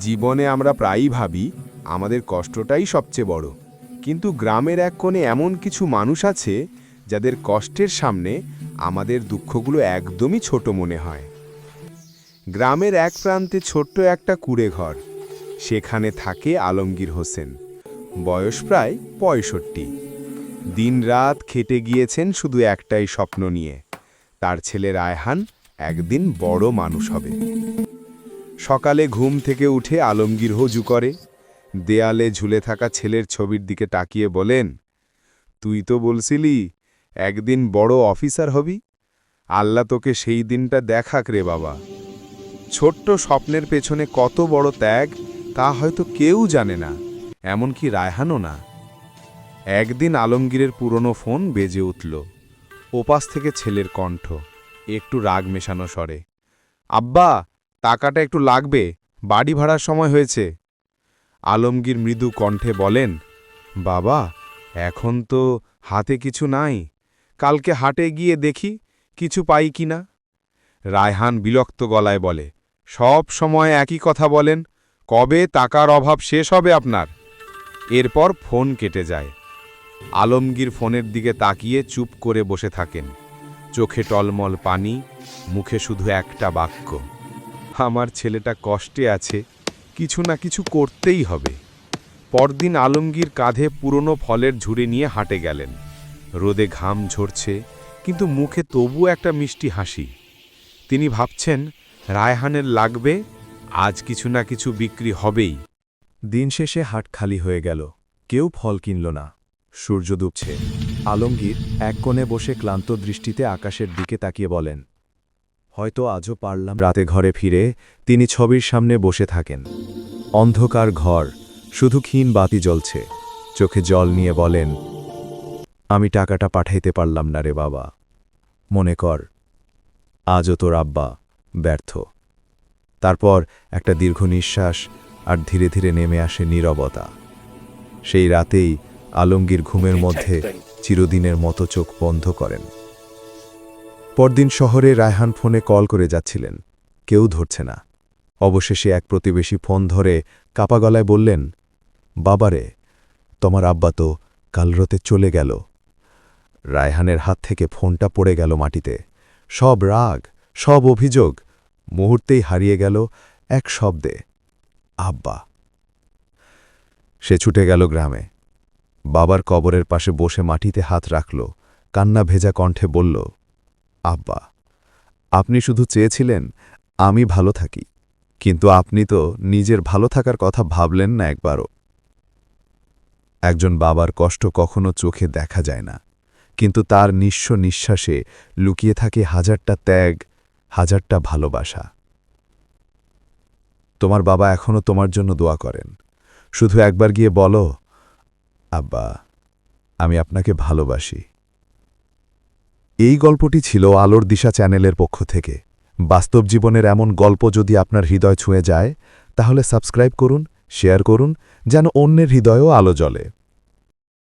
জীবনে আমরা প্রায়ই ভাবি, আমাদের কষ্টটাই সবচেয়ে বড়। কিন্তু গ্রামের এক কোণে এমন কিছু মানুষ আছে, যাদের কষ্টের সামনে আমাদের দুঃখগুলো একদমই ছোট মনে হয়। গ্রামের এক প্রান্তে ছোট্ট একটা কুড়ে ঘর সেখানে থাকে আলমগীর হোসেন, বয়স প্রায় পঁয়ষট্টি। দিনরাত খেটে গিয়েছেন শুধু একটাই স্বপ্ন নিয়ে, তার ছেলে রায়হান একদিন বড় মানুষ হবে। সকালে ঘুম থেকে উঠে আলমগীর হজু করে, দেয়ালে ঝুলে থাকা ছেলের ছবির দিকে তাকিয়ে বলেন, তুই তো বলছিলি, একদিন বড় অফিসার হবি? আল্লাহ তোকে সেই দিনটা দেখাক রে বাবা। ছোট্ট স্বপ্নের পেছনে কত বড় ত্যাগ, তা হয়তো কেউ জানে না, এমনকি রায়হানও না। একদিন আলমগীরের পুরনো ফোন বেজে উঠল, ওপাশ থেকে ছেলের কণ্ঠ, একটু রাগ মেশানো স্বরে, আব্বা টাকাটা একটু লাগবে, বাড়ি ভাড়ার সময় হয়েছে। আলমগীর মৃদু কণ্ঠে বলেন, বাবা, এখন তো হাতে কিছু নাই। কালকে হাটে গিয়ে দেখি কিছু পাই কিনা রায়হান বিরক্ত গলায় বলে, সব সময় একই কথা বলেন, কবে টাকার অভাব শেষ হবে আপনার? এরপর ফোন কেটে যায়। আলমগীর ফোনের দিকে তাকিয়ে চুপ করে বসে থাকেন। চোখে টলমল পানি, মুখে শুধু একটা বাক্য। আমার ছেলেটা কষ্টে আছে, কিছু না কিছু করতেই হবে। পরদিন আলমগীর কাঁধে পুরনো ফলের ঝুড়ি নিয়ে হাঁটে গেলেন। রোদে ঘাম ঝরছে, কিন্তু মুখে তবু একটা মিষ্টি হাসি। তিনি ভাবছেন, রায়হানের লাগবে, আজ কিছু না কিছু বিক্রি হবেই। দিন শেষে হাট খালি হয়ে গেল, কেউ ফল কিনল না। সূর্য ডুবছে। আলমগীর এক কোণে বসে ক্লান্ত দৃষ্টিতে আকাশের দিকে তাকিয়ে বলেন হয়তো আজও পারলাম রাতে ঘরে ফিরে তিনি ছবির সামনে বসে থাকেন। অন্ধকার ঘর শুধু ক্ষীণ বাতি জ্বলছে। চোখে জল নিয়ে বলেন আমি টাকাটা পাঠাইতে পারলাম না রে বাবা। মনে কর আজও তোর আব্বা ব্যর্থ। তারপর একটা দীর্ঘ নিঃশ্বাস আর ধীরে ধীরে নেমে আসে নীরবতা। সেই রাতেই আলমগীর ঘুমের মধ্যে চিরদিনের মতো চোখ বন্ধ করেন। পরদিন শহরে রায়হান ফোনে কল করে যাচ্ছিলেন। কেউ ধরছে না। অবশেষে এক প্রতিবেশী ফোন ধরে কাপা গলায় বললেন, বাবারে, তোমার আব্বা তো কাল রাতে চলে গেল। রায়হানের হাত থেকে ফোনটা পড়ে গেল মাটিতে। সব রাগ, সব অভিযোগ মুহূর্তেই হারিয়ে গেল এক শব্দে। আব্বা। সে ছুটে গেল গ্রামে। বাবার কবরের পাশে বসে মাটিতে হাত রাখল। কান্না ভেজা কণ্ঠে বলল আব্বা, আপনি শুধু চেয়েছিলেন আমি ভালো থাকি, কিন্তু আপনি তো নিজের ভালো থাকার কথা ভাবলেন না একবারও। একজন বাবার কষ্ট কখনো চোখে দেখা যায় না, কিন্তু তার নিঃস্ব নিঃশ্বাসে লুকিয়ে থাকে হাজারটা ত্যাগ, হাজারটা ভালোবাসা। তোমার বাবা এখনও তোমার জন্য দোয়া করেন, শুধু একবার গিয়ে বলো, আব্বা, আমি আপনাকে ভালোবাসি। এই গল্পটি ছিল আলোর দিশা চ্যানেলের পক্ষ থেকে। বাস্তব জীবনের এমন গল্প যদি আপনার হৃদয় ছুঁয়ে যায়, তাহলে সাবস্ক্রাইব করুন, শেয়ার করুন, যেন অন্যের হৃদয়ও আলো জ্বলে।